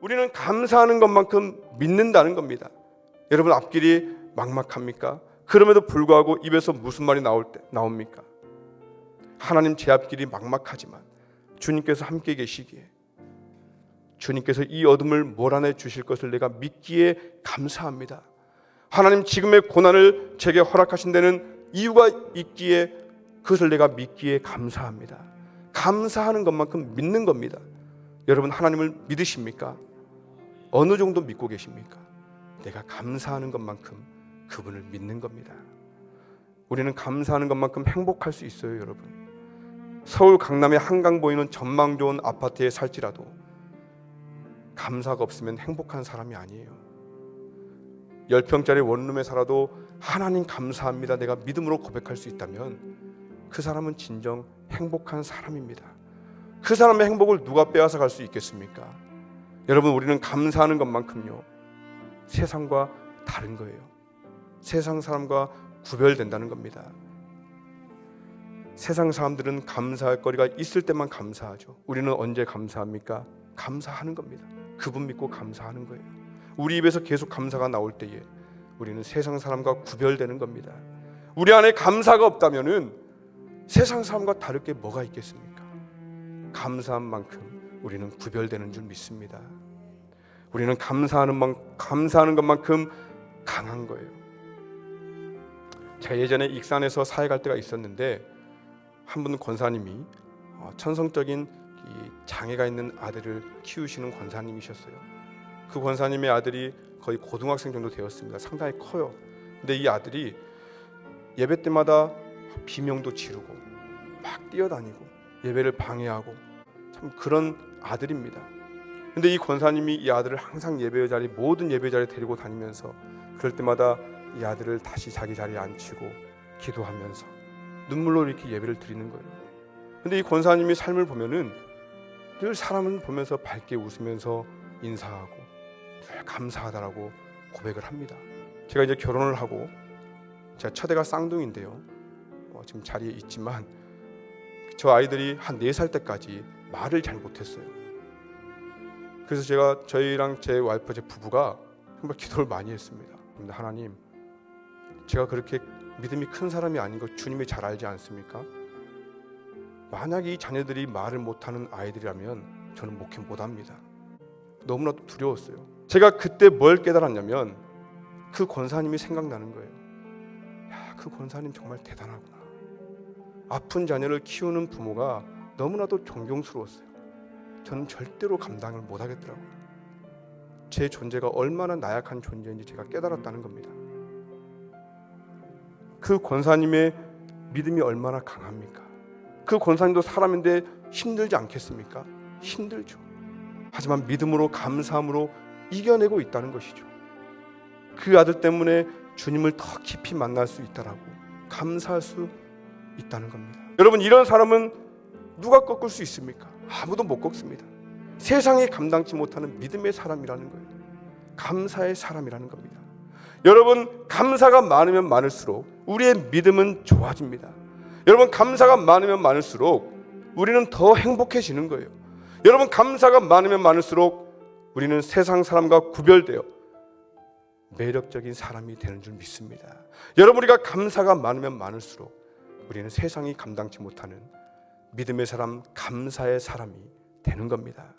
우리는 감사하는 것만큼 믿는다는 겁니다. 여러분 앞길이 막막합니까? 그럼에도 불구하고 입에서 무슨 말이 나올 때 나옵니까? 하나님 제 앞길이 막막하지만 주님께서 함께 계시기에 주님께서 이 어둠을 몰아내 주실 것을 내가 믿기에 감사합니다. 하나님 지금의 고난을 제게 허락하신 데는 이유가 있기에 그것을 내가 믿기에 감사합니다. 감사하는 것만큼 믿는 겁니다. 여러분 하나님을 믿으십니까? 어느 정도 믿고 계십니까? 내가 감사하는 것만큼 그분을 믿는 겁니다. 우리는 감사하는 것만큼 행복할 수 있어요, 여러분. 서울 강남의 한강 보이는 전망 좋은 아파트에 살지라도 감사가 없으면 행복한 사람이 아니에요. 열 평짜리 원룸에 살아도 하나님 감사합니다. 내가 믿음으로 고백할 수 있다면 그 사람은 진정 행복한 사람입니다. 그 사람의 행복을 누가 빼앗아 갈 수 있겠습니까? 여러분 우리는 감사하는 것만큼요 세상과 다른 거예요. 세상 사람과 구별된다는 겁니다. 세상 사람들은 감사할 거리가 있을 때만 감사하죠. 우리는 언제 감사합니까? 감사하는 겁니다. 그분 믿고 감사하는 거예요. 우리 입에서 계속 감사가 나올 때에 우리는 세상 사람과 구별되는 겁니다. 우리 안에 감사가 없다면은 세상 사람과 다를 게 뭐가 있겠습니까? 감사한 만큼 우리는 구별되는 줄 믿습니다. 우리는 감사하는 만 감사하는 것만큼 강한 거예요. 제가 예전에 익산에서 사회 갈 때가 있었는데 한 분 권사님이 어, 천성적인 이 장애가 있는 아들을 키우시는 권사님이셨어요. 그 권사님의 아들이 거의 고등학생 정도 되었습니다. 상당히 커요. 근데 이 아들이 예배 때마다 비명도 지르고 막 뛰어다니고 예배를 방해하고 참 그런 아들입니다. 근데 이 권사님이 이 아들을 항상 예배 자리 모든 예배 자리에 데리고 다니면서 그럴 때마다 이 아들을 다시 자기 자리에 앉히고 기도하면서 눈물로 이렇게 예배를 드리는 거예요. 근데 이 권사님이 삶을 보면은 늘 사람을 보면서 밝게 웃으면서 인사하고 늘 감사하다라고 고백을 합니다. 제가 이제 결혼을 하고 제가 첫애가 쌍둥이인데요. 어, 지금 자리에 있지만 저 아이들이 한 네 살 때까지 말을 잘 못했어요. 그래서 제가 저희랑 제 와이프 제 부부가 정말 기도를 많이 했습니다. 하나님, 제가 그렇게 믿음이 큰 사람이 아닌 거 주님이 잘 알지 않습니까? 만약 이 자녀들이 말을 못하는 아이들이라면 저는 목회 못합니다. 너무나도 두려웠어요. 제가 그때 뭘 깨달았냐면 그 권사님이 생각나는 거예요. 야, 그 권사님 정말 대단하구나. 아픈 자녀를 키우는 부모가 너무나도 존경스러웠어요. 저는 절대로 감당을 못 하겠더라고요. 제 존재가 얼마나 나약한 존재인지 제가 깨달았다는 겁니다. 그 권사님의 믿음이 얼마나 강합니까? 그 권사님도 사람인데 힘들지 않겠습니까? 힘들죠. 하지만 믿음으로 감사함으로 이겨내고 있다는 것이죠. 그 아들 때문에 주님을 더 깊이 만날 수 있다라고 감사할 수 있다는 겁니다. 여러분 이런 사람은 누가 꺾을 수 있습니까? 아무도 못 꺾습니다. 세상이 감당치 못하는 믿음의 사람이라는 거예요. 감사의 사람이라는 겁니다. 여러분 감사가 많으면 많을수록 우리의 믿음은 좋아집니다. 여러분 감사가 많으면 많을수록 우리는 더 행복해지는 거예요. 여러분 감사가 많으면 많을수록 우리는 세상 사람과 구별되어 매력적인 사람이 되는 줄 믿습니다. 여러분 우리가 감사가 많으면 많을수록 우리는 세상이 감당치 못하는 믿음의 사람, 감사의 사람이 되는 겁니다.